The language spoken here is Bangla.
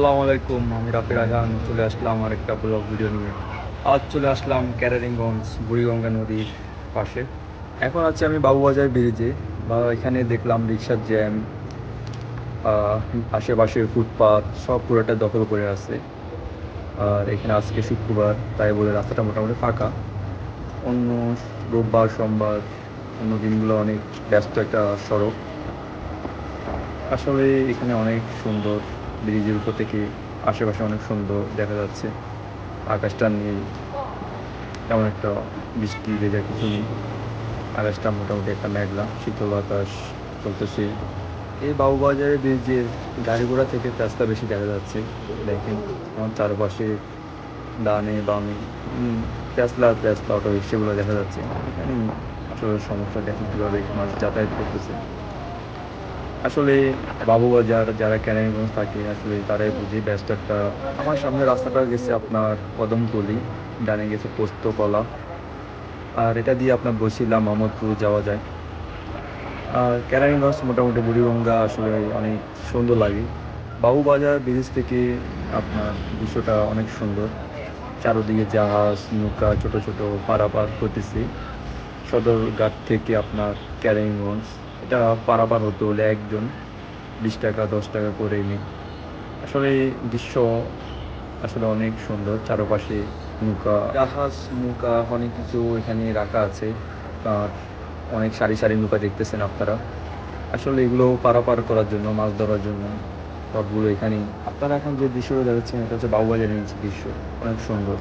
আসসালামু আলাইকুম, আমি রাফি রাজান চলে আসলাম আমার একটা ব্লগ ভিডিও নিয়ে। আজ চলে আসলাম ক্যারারিংগঞ্জ, বুড়িগঙ্গা নদীর পাশে। এখন আছি আমি বাবুবাজার ব্রিজে বা এখানে দেখলাম রিক্সার জ্যাম আশেপাশের ফুটপাথ সব পুরোটা দখল করে আছে। আর এখানে আজকে শুক্রবার, তাই বলে রাস্তাটা মোটামুটি ফাঁকা। অন্য রোববার, সোমবার, অন্য দিনগুলো অনেক ব্যস্ত একটা সড়ক। আসলে এখানে অনেক সুন্দর ব্রিজের উপর থেকে আশেপাশে অনেক সুন্দর দেখা যাচ্ছে। আকাশটা নেই তেমন একটা বৃষ্টি, ভেজা কিছু নেই। আকাশটা মোটামুটি একটা মেঘলা, শীতল আকাশ চলতেছে। এই বাবুবাজারের ব্রিজের গাড়ি ঘোড়া থেকে রাস্তা বেশি দেখা যাচ্ছে। দেখেন, আমার চারপাশে ডানে, বামে টেসলা টেসলা অটো সেগুলো দেখা যাচ্ছে। এখানে সমস্যা দেখেন কীভাবে মানুষ যাতায়াত করতেছে। আসলে বাবুবাজার যারা ক্যানারিগঞ্জ থাকে, আসলে তারাই বুঝে ব্যস্ত একটা আমার সামনে রাস্তাটা গেছে আপনার কদমতলি, ডানে গেছে পোস্তকলা আর এটা দিয়ে আপনার বসিলা মোহাম্মদপুর যাওয়া যায়। আর ক্যানারিগঞ্জ মোটামুটি বুড়িগঙ্গা আসলে অনেক সুন্দর লাগে। বাবুবাজার ব্রিজ থেকে আপনার দৃশ্যটা অনেক সুন্দর। চারোদিকে জাহাজ, নৌকা, ছোট ছোট পারাপার করতেছে। সদরঘাট থেকে আপনার ক্যারিংগঞ্জ এটা পারাপার হতে হলে একজন বিশ টাকা, দশ টাকা করে নিই আসলে দৃশ্য আসলে অনেক সুন্দর। চারপাশে নৌকা, জাহাজ, নৌকা, অনেক কিছু এখানে রাখা আছে। আর অনেক সারি সারি নৌকা দেখতেছেন আপনারা। আসলে এগুলো পারাপার করার জন্য, মাছ ধরার জন্য সবগুলো এখানেই। আপনারা এখন যে দৃশ্যটা দেখাচ্ছেন এটা হচ্ছে বাবুবাজারের নিচে দৃশ্য। অনেক সুন্দর।